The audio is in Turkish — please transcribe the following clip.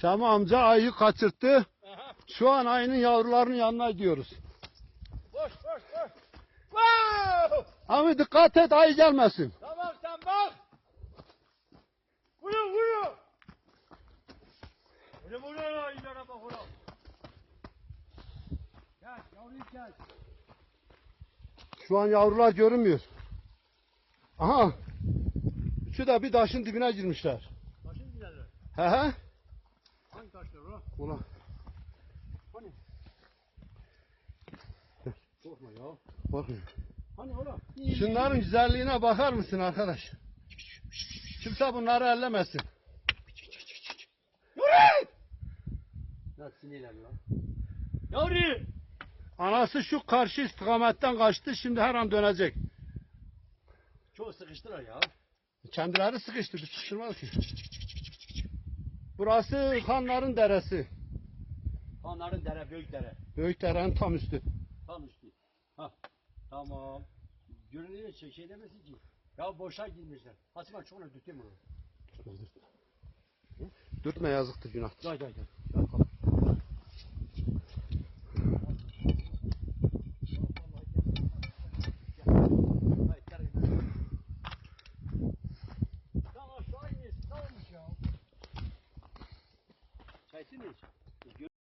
Şami amca ayıyı kaçırttı. Aha. Şu an ayının yavrularının yanına gidiyoruz. Koş koş koş. Wow! Ama dikkat et ayı gelmesin. Tamam sen bak. Uyu. Uyu uyu uyu. İlana bak ulan. Gel yavruyu gel. Şu an yavrular görünmüyor. Aha. Üçü de bir taşın dibine girmişler. Taşın gidelim. He he. Ulan? Ulan. Hani? Korkma ya. Bakın. Hani ulan? Şunların güzelliğine bakar mısın arkadaş? Kimse bunları ellemesin. Yürü! Nasıl sinirlendi lan? Yavru! Anası şu karşı istikametten kaçtı. Şimdi her an dönecek. Çok sıkıştılar ya. Kendileri sıkıştı. Bir sıkıştırmadı ki. Burası Hanların Deresi. Hanların dere, büyük dere. Büyük derenin tam üstü. Tam üstü. Ha, tamam. Görünüyor şey, şey demesin ki. Ya boşa girmişler. Hasan çok tutayım onu. Dürtme yazıktır günah. Gel gel gel. destination